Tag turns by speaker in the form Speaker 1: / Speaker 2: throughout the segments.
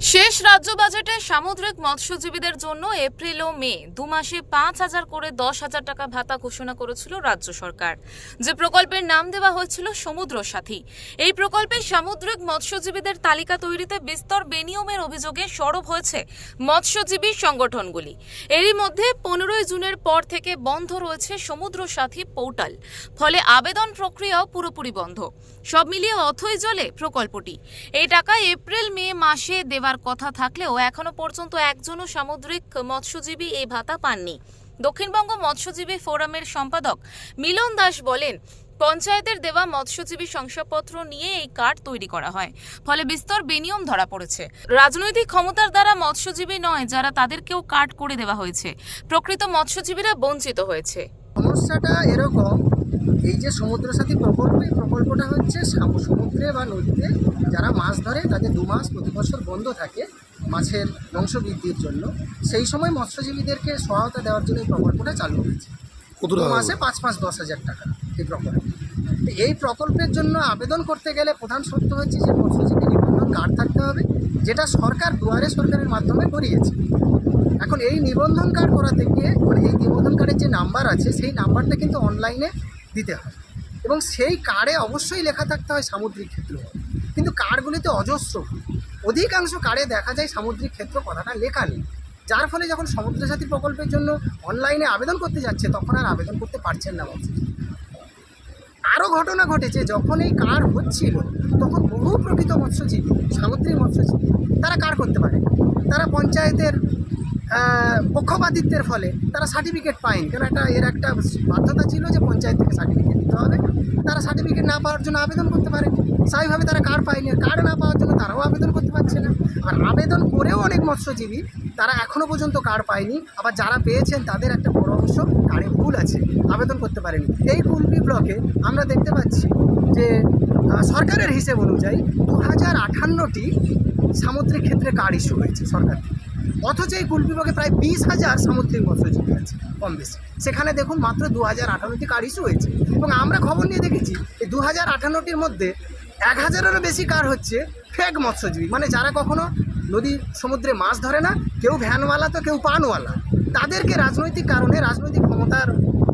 Speaker 1: শেষ রাজ্য বাজেটে সামুদ্রিক মৎস্যজীবীদের জন্য এপ্রিল ও মে দু মাসে পাঁচ হাজার করে দশ হাজার টাকা ভাতা ঘোষণা করেছিল রাজ্য সরকার। যে প্রকল্পের নাম দেওয়া হয়েছিল সমুদ্র সাথী। এই প্রকল্পে সামুদ্রিক মৎস্যজীবীদের তালিকা তৈরিতে বিস্তর বেনিয়মের অভিযোগে সরব হয়েছে মৎস্যজীবী সংগঠনগুলি। এরই মধ্যে পনেরোই জুনের পর থেকে বন্ধ রয়েছে সমুদ্র সাথী পোর্টাল। ফলে আবেদন প্রক্রিয়াও পুরোপুরি বন্ধ। সব মিলিয়ে অথই জলে প্রকল্পটি। এই টাকা এপ্রিল মে মাসে দেওয়ার কথা থাকলেও এখনও পর্যন্ত একজনও সামুদ্রিক মৎস্যজীবী এই ভাতা পাননি। দক্ষিণবঙ্গ মৎস্যজীবী ফোরামের সম্পাদক মিলন দাস বলেন, পঞ্চায়েতের দেওয়া মৎস্যজীবী শংসাপত্র নিয়ে এই কার্ড তৈরি করা হয়, ফলে বিস্তর বেনিয়ম ধরা পড়েছে। রাজনৈতিক ক্ষমতার দ্বারা মৎস্যজীবী নয়, যারা তাদেরকেও কার্ড করে দেওয়া হয়েছে। প্রকৃত মৎস্যজীবীরা বঞ্চিত হয়েছে।
Speaker 2: সমস্যাটা এরকম এই যে সমুদ্র সাথী প্রকল্প এই প্রকল্পটা হচ্ছে সমুদ্রে বা নদীতে যারা মাছ ধরে তাদের দু মাস প্রতি বছর বন্ধ থাকে মাছের বংশবৃদ্ধির জন্য। সেই সময় মৎস্যজীবীদেরকে সহায়তা দেওয়ার জন্য এই প্রকল্পটা চালু হয়েছে। মাসে পাঁচ পাঁচ দশ হাজার টাকা এই প্রকল্প। এই প্রকল্পের জন্য আবেদন করতে গেলে প্রধান শর্ত হচ্ছে যে মৎস্যজীবী নিবন্ধন কার্ড থাকতে হবে যেটা সরকার দুয়ারে সরকারের মাধ্যমে করিয়েছে। এখন এই নিবন্ধন কার্ড করাতে গিয়ে মানে এই নিবন্ধন কার্ডের যে নাম্বার আছে সেই নাম্বারটা কিন্তু অনলাইনে দিতে হয়। এবং সেই কার্ডে অবশ্যই লেখা থাকতে হয় সামুদ্রিক ক্ষেত্র কিন্তু কার্ডগুলিতে অজস্র অধিকাংশ কার্ডে দেখা যায় সামুদ্রিক ক্ষেত্র কথাটা লেখা নেই। যার ফলে যখন সমুদ্র সাথী প্রকল্পের জন্য অনলাইনে আবেদন করতে যাচ্ছে, তখন আর আবেদন করতে পারছেন না আরও ঘটনা ঘটেছে, যখন এই কার্ড হচ্ছিল, তখন বহু প্রকৃত মৎস্যজীবী, সামুদ্রিক মৎস্যজীবী, তারা কার করতে পারে? তারা পঞ্চায়েতের পক্ষপাতিত্বের ফলে তারা সার্টিফিকেট পায়নি। কেন একটা এর একটা বাধ্যতা ছিল যে পঞ্চায়েত থেকে সার্টিফিকেট দিতে হবে। তারা সার্টিফিকেট না পাওয়ার জন্য আবেদন করতে পারে স্বাভাবিকভাবে তারা কার্ড পায়নি কার্ড না পাওয়ার জন্য তারাও আবেদন করতে পারছে না। আর আবেদন করেও অনেক মৎস্যজীবী তারা এখনও পর্যন্ত কার্ড পায়নি। আবার যারা পেয়েছেন তাদের একটা বড় অংশ কার্ডে ভুল আছে, আবেদন করতে পারেনি। এই কুলপি ব্লকে আমরা দেখতে পাচ্ছি যে সরকারের হিসেব অনুযায়ী দু হাজার আটান্নটি সামুদ্রিক ক্ষেত্রে কার্ড ইস্যু হয়েছে সরকার থেকে। অথচ এই কুল বিভাগে প্রায় বিশ হাজার সামুদ্রিক মৎস্যজীবী আছে, কম বেশি। সেখানে দেখুন মাত্র দু হাজার আটান্নটি কার ইস্যু হয়েছে। এবং আমরা খবর নিয়ে দেখেছি এই দু হাজার আটান্নটির মধ্যে এক হাজারেরও বেশি কার হচ্ছে ফেক মৎস্যজীবী। মানে যারা কখনো নদী, সমুদ্রে মাছ ধরে না, কেউ ভ্যানওয়ালা তো কেউ পানওয়ালা। তাদেরকে রাজনৈতিক কারণে, রাজনৈতিক ক্ষমতার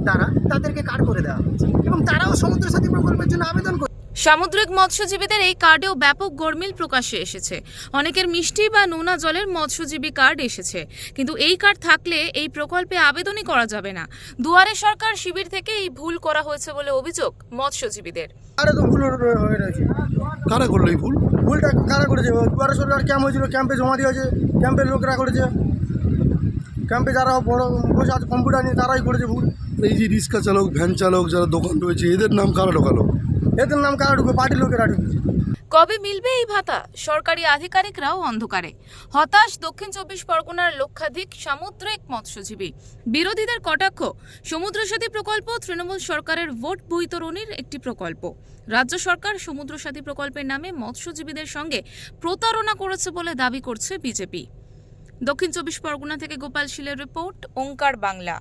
Speaker 2: দ্বারা তাদেরকে কার করে দেওয়া হচ্ছে এবং তারাও সমুদ্র সাথী প্রকল্পের জন্য আবেদন করে
Speaker 1: সামুদ্রিক মৎস্যজীবীদের এই কার্ডেও ব্যাপক গরমিল প্রকাশে এসেছে। অনেকের মিষ্টি বা নোনা জলের মৎস্যজীবী কার্ড এসেছে। কিন্তু এই কার্ড থাকলে এই প্রকল্পে আবেদনই করা যাবে না। দুয়ারে সরকার শিবির থেকে এই ভুল করা হয়েছে বলে অভিযোগ মৎস্যজীবীদের।
Speaker 3: আরও তো ভুল হয়ে রয়েছে?
Speaker 4: কারা করল এই ভুল?
Speaker 3: ভুলটা কারা করেছে? দুয়ারে সরকার ক্যাম্প হয়েছিল? ক্যাম্পে জমা দিয়েছে ক্যাম্পের লোকরা করেছে? ক্যাম্পে যারা বড় বসে আছে কম্পিউটার নিয়ে তারাই করেছে ভুল?
Speaker 4: এই যে রিক্সা চালক ভ্যান চালক যারা দোকান রয়েছে এদের নাম কারা ঢোকালো?
Speaker 3: এদের নাম কারা পার্টির লোকেরা
Speaker 1: কবে মিলবে এই ভাতা? সরকারি আধিকারিকরাও অন্ধকারে। হতাশ দক্ষিণ চব্বিশ পরগনার লক্ষাধিক সামুদ্রিক মৎস্যজীবী। বিরোধীদের কটাক্ষ। সমুদ্র সাথী প্রকল্প, তৃণমূল সরকারের ভোট বৈতরণীর একটি প্রকল্প। রাজ্য সরকার সমুদ্র সাথী প্রকল্পের নামে মৎস্যজীবীদের সঙ্গে প্রতারণা করেছে বলে দাবি করছে বিজেপি। দক্ষিণ চব্বিশ পরগনা থেকে গোপাল শীলের রিপোর্ট, ওঙ্কার বাংলা।